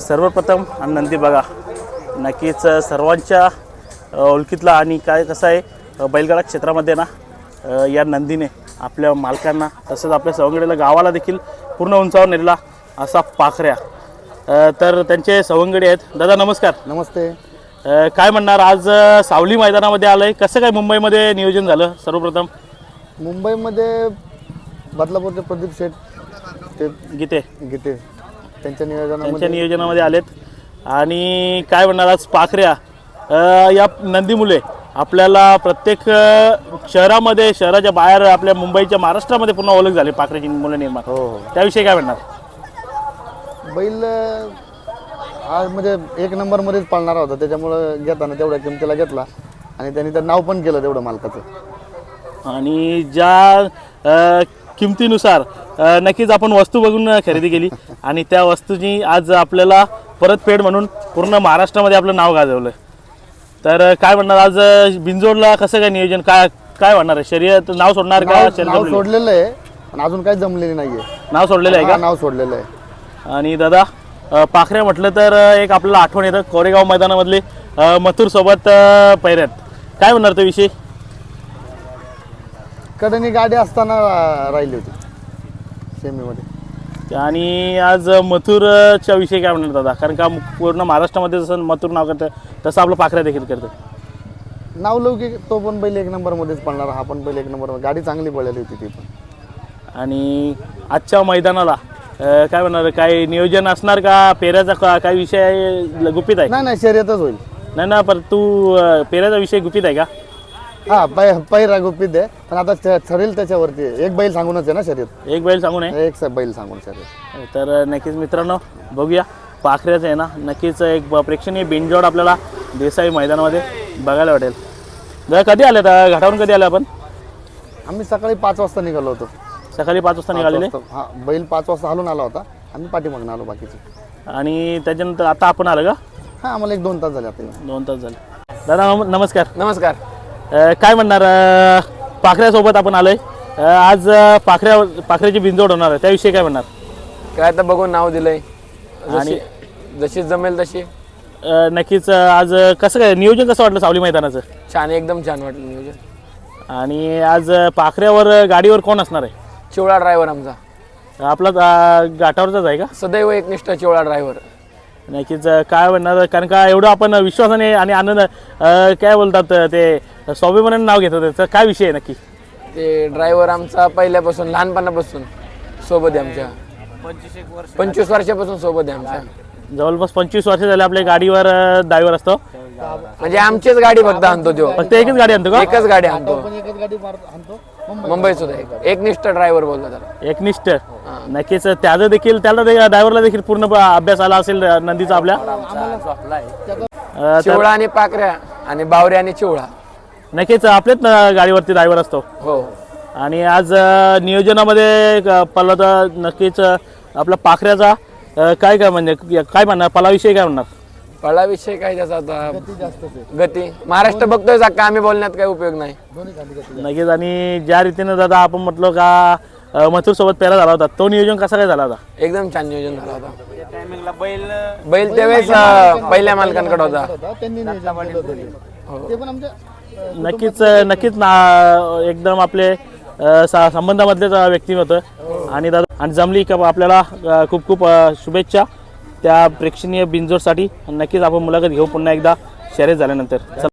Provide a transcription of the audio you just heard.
सर्वप्रथम हा नंदी बघा नक्कीच सर्वांच्या ओळखीतला आणि काय कसं आहे बैलगाडा क्षेत्रामध्ये ना या नंदीने आपल्या मालकांना तसंच आपल्या सवंगडीला गावाला देखील पूर्ण उंचावर नेलेला असा पाखऱ्या. तर त्यांचे सवंगडी आहेत. दादा नमस्कार. नमस्ते. काय म्हणणार? आज सावली मैदानामध्ये आलंय. कसं काय मुंबईमध्ये नियोजन झालं सर्वप्रथम? मुंबईमध्ये बदलापूरचे प्रदीप शेठ ते गीते. गीते. त्यांच्या त्यांच्या नियोजनामध्ये नियोजनामध्ये आलेत. आणि काय म्हणणार आज पाखऱ्या अ, या नंदी मुले आपल्याला प्रत्येक अ, शहरामध्ये शहराच्या बाहेर आपल्या मुंबईच्या महाराष्ट्रामध्ये पूर्ण ओळख झाली पाखऱ्याची मुलं निर्माण. हो हो. त्याविषयी काय म्हणणार? बैल अं, आज म्हणजे एक नंबरमध्येच पाळणारा होता. त्याच्यामुळं घेताना तेवढ्या किमतीला घेतला. आणि त्यांनी तर नाव पण केलं तेवढं मालकाचं. आणि ज्या अ, किमतीनुसार अ, नक्कीच आपण वस्तू बघून खरेदी केली. आणि त्या वस्तूची आज आपल्याला परतफेड म्हणून पूर्ण महाराष्ट्रामध्ये आपलं नाव गाजवलं तर अ, काय म्हणणार? आज अ, बिंजोडला कसं काय नियोजन? काय काय म्हणणार आहे? शर्यत नाव सोडणार का नाव शर्यत नाव? सोडलेलं आहे पण अजून काही जमलेली नाहीये. नाव सोडलेलं आहे हा, नाव सोडलेलं आहे. का आणि दादा अ, पाखऱ्या म्हटलं तर अ, एक आपल्याला आठवण येतं कोरेगाव मैदानामधले मथुर सोबत पैऱ्यात. काय म्हणणार तो विषय? कडनी गाडी असताना अं, राहिली होती. सेमीमध्ये. आणि आज मथुरच्या विषयी काय म्हणणार दादा? कारण का पूर्ण महाराष्ट्रामध्ये जसं मथुर नाव करतं तसं आपलं पाखऱ्या देखील करतं. नाव लौकिक तो पण बैल एक नंबरमध्येच पळणार हा पण बैल एक नंबर गाडी चांगली पळलेली होती ती पण. आणि आजच्या मैदानाला अ, काय म्हणणार काय नियोजन असणार का? पेऱ्याचा का काय विषय आहे? गुपित आहे? नाही नाही शर्यतच होईल. नाही ना पण तू अ, पेऱ्याचा विषय गुपित आहे का? हा पै पहिरा गुपित आहे. पण आता ठ- ठरेल त्याच्यावरती. आहे. एक बैल सांगूनच आहे ना शर्यत? एक बैल सांगू नये एक स- बैल सांगून शर्यत. तर नक्कीच मित्रांनो बघूया. पाखऱ्याचं आहे ना नक्कीच एक ब- प्रेक्षणीय बिंजोड आपल्याला देसाई मैदानामध्ये बघायला वाटेल. दादा कधी आले आता? घाटावरून कधी आले आपण? आम्ही सकाळी पाच वाजता निघालो होतो. सकाळी पाच वाजता निघालेले? वाजता- हा बैल पाच वाजता हलून आला होता. आम्ही पाठीमागून आलो बाकीचे. आणि त्याच्यानंतर आता आपण आलं का? हा आम्हाला एक दोन तास झाले आता येऊन. दोन तास झाले. दादा नम- नमस्कार. नमस्कार. काय म्हणणार पाखऱ्यासोबत आपण आलोय. आज पाखऱ्या पाखऱ्याची बिंजोड होणार आहे. त्याविषयी काय म्हणणार? काय आता बघून नाव दिलंय. आणि जशी जमेल तशी. नक्कीच आज कसं काय नियोजन कसं वाटलं सावली मैदानाचं? छान एकदम छान वाटलं नियोजन. आणि आज पाखऱ्यावर गाडीवर कोण असणार आहे? चिवळा ड्रायव्हर आमचा. आपला घाटावरचाच आहे का? सदैव एकनिष्ठ चिवळा ड्रायव्हर नक्कीच काय म्हणणार कारण का एवढं आपण विश्वासाने आणि आनंद काय बोलतात ते स्वाभिमानाने नाव घेतो त्याचं काय विषय आहे नक्की? ते ड्रायव्हर आमचा पहिल्यापासून लहानपणापासून सोबत आहे आमच्या. पंचवीस वर्षापासून सोबत आहे आमच्या जवळपास पंचवीस वर्ष झाले आपल्या गाडीवर ड्रायव्हर असतो. म्हणजे आमचीच गाडी फक्त आणतो तो. फक्त एकच गाडी आणतो का? एकच गाडी आणतो. मुंबई मुंबईत सुद्धा एक एकनिष्ठ ड्रायव्हर बोलतो त्याला. एकनिष्ठ? नक्कीच त्याचं देखील त्याला ड्रायव्हरला देखील पूर्ण ब- अभ्यास आला असेल अ, नंदीचा आपल्या. अ, तर चिवळा आणि पाकऱ्या आणि बावऱ्या आणि चिवळा. नक्कीच आपल्याच गाडीवरती ड्रायव्हर असतो. हो. आणि आज अ, नियोजनामध्ये अ, पल्ला तर नक्कीच अ, आपला पाखऱ्याचा अ, काय काय म्हणजे काय म्हणणार? पलाविषयी काय म्हणणार? पळाविषयी काय त्याचा आता? जास्तच आहे. गती? महाराष्ट्र बघतोय का आम्ही बोलण्यात काही उपयोग नाही. दोन्ही खाली गती नक्कीच आणि ज्या रीतीने दादा आपण म्हटलो का अ, मथुर सोबत पेरा झाला होता तो नियोजन कसा काय झाला होता? एकदम छान नियोजन झालं होता. बैल त्यावेळेस अं, पहिल्या मालकांकडे होता. होता त्यांनी नियोजन केलं होतं. ते. ते पण आमच्या अं, नक्कीच नक्कीच ना एकदम आपले अ, सा- संबंधामधलेच व्यक्ती होतं. आणि दादा आणि जमली का आपल्याला अ, खूप खूप अ, शुभेच्छा. त्या प्रेक्षणीय बिंजोरसाठी नक्कीच आपण मुलाखत घेऊ पुन्हा एकदा. शर्यत झाल्यानंतर.